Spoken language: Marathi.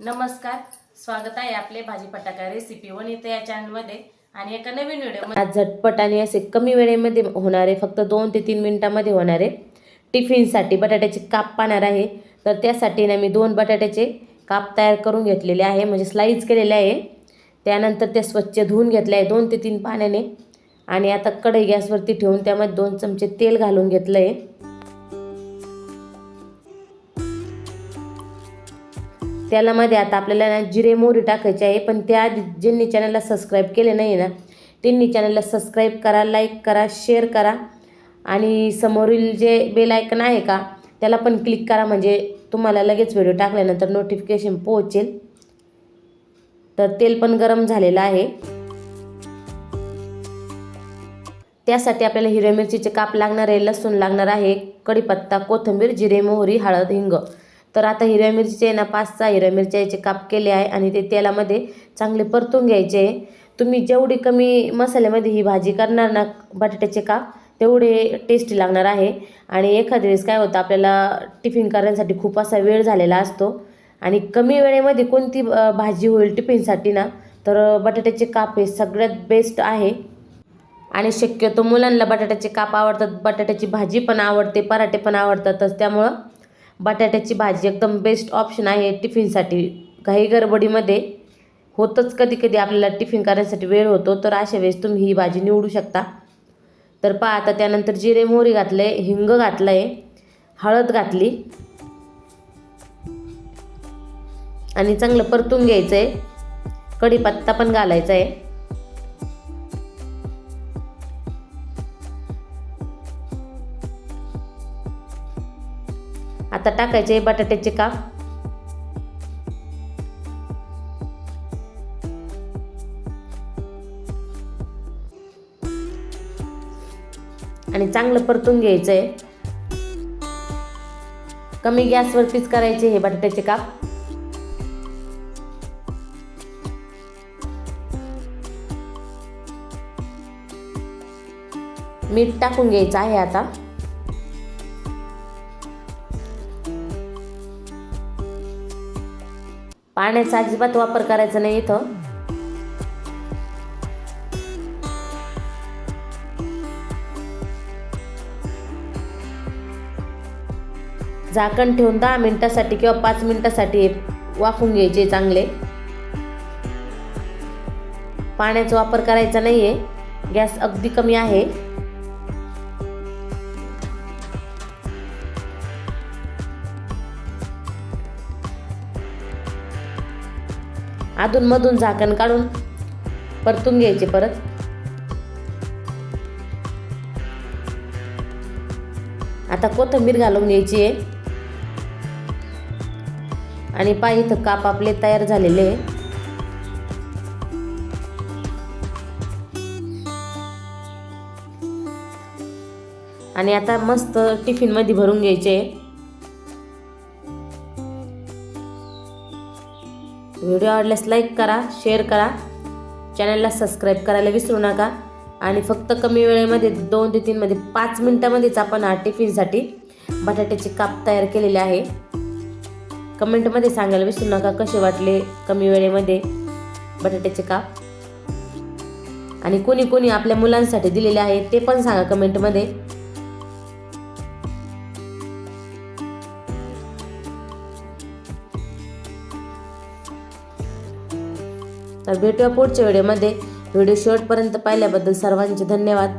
नमस्कार स्वागत आहे आपले भाजी फटाका रेसिपी वनिता या चॅनलमध्ये आणि एका नवीन व्हिडिओ आज झटपट आणि असे कमी वेळेमध्ये होणारे फक्त दोन ते तीन मिनिटामध्ये होणारे टिफिनसाठी बटाट्याचे काप पाहणार आहे. तर त्यासाठी ना मी दोन बटाट्याचे काप तयार करून घेतलेले आहे म्हणजे स्लाईज केलेले आहे. त्यानंतर ते स्वच्छ धुवून घेतले आहे दोन ते तीन पाण्याने. आणि आता कढई गॅसवरती ठेवून त्यामध्ये दोन चमचे तेल घालून घेतलं आहे त्यालामध्ये आता आपल्याला ना जिरे मोहरी टाकायची आहे पण त्याआधी ज्यांनी चॅनलला सबस्क्राईब केले नाही ना त्यांनी चॅनलला सबस्क्राईब करा लाईक करा शेअर करा. आणि समोरील जे बेल आयकन आहे का त्याला पण क्लिक करा म्हणजे तुम्हाला लगेच व्हिडिओ टाकल्यानंतर नोटिफिकेशन पोहोचेल. तर तेल पण गरम झालेलं आहे. त्यासाठी आपल्याला हिरव्या मिरचीचे काप लागणार आहे लसूण लागणार आहे कढीपत्ता कोथिंबीर जिरे मोहरी हळद हिंग. तर आता हिरव्या मिरचीचे ना पाच सहा हिरव्या मिरच्याचे काप केले आहे आणि ते तेलामध्ये चांगले परतून घ्यायचे. आहे तुम्ही जेवढी कमी मसाल्यामध्ये ही भाजी करणार ना बटाट्याचे काप तेवढे टेस्टी लागणार आहे. आणि एखाद्या वेळेस काय होतं आपल्याला टिफिन करण्यासाठी खूप असा वेळ झालेला असतो. आणि कमी वेळेमध्ये कोणती भाजी होईल टिफिनसाठी ना तर बटाट्याचे काप हे सगळ्यात बेस्ट आहे. आणि शक्यतो मुलांना बटाट्याचे काप आवडतात. बटाट्याची भाजी पण आवडते पराठे पण आवडतातच. त्यामुळं बटाट्याची भाजी एकदम बेस्ट ऑप्शन आहे टिफिनसाठी. काही गडबडीमध्ये होतच कधी कधी आपल्याला टिफिन करण्यासाठी वेळ होतो तर अशा वेळेस तुम्ही ही भाजी निवडू शकता. तर पहा आता त्यानंतर जिरे मोहरी घातलं आहे हिंग घातलं आहे हळद घातली. आणि चांगलं परतून घ्यायचं आहे कढीपत्ता पण घालायचा आहे आता टाकायचे बटाट्याचे काप आणि चांगलं परतून घ्यायचं आहे कमी गॅसवरतीच करायचे हे बटाट्याचे काप मीठ टाकून घ्यायचं आहे आता. पाण्याचा अजिबात वापर करायचा नाही इथं. झाकण ठेवून दहा मिनिटासाठी किंवा पाच मिनिटासाठी वाफून घ्यायचे चांगले. पाण्याचा वापर करायचा नाही आहे गॅस अगदी कमी आहे. अधूनमधून झाकण काढून परतून घ्यायचे परत. आता कोथिंबीर घालून घ्यायची आहे. आणि पा इथं काप आपले तयार झालेले आहे. आणि आता मस्त टिफिनमध्ये भरून घ्यायचे व्हिडिओ आवडल्यास लाईक करा शेअर करा. चॅनलला सबस्क्राईब करायला विसरू नका. आणि फक्त कमी वेळेमध्ये दोन ते तीनमध्ये पाच मिनटामध्येच आपण हा टिफिनसाठी बटाट्याचे काप तयार केलेले आहे. कमेंटमध्ये सांगायला विसरू नका कसे वाटले कमी वेळेमध्ये बटाट्याचे काप. आणि कोणी कोणी आपल्या मुलांसाठी दिलेले आहे ते पण सांगा कमेंटमध्ये तर भेटूया पुढच्या व्हिडिओमध्ये. व्हिडिओ शेवटपर्यंत पाहिल्याबद्दल सर्वांचे धन्यवाद.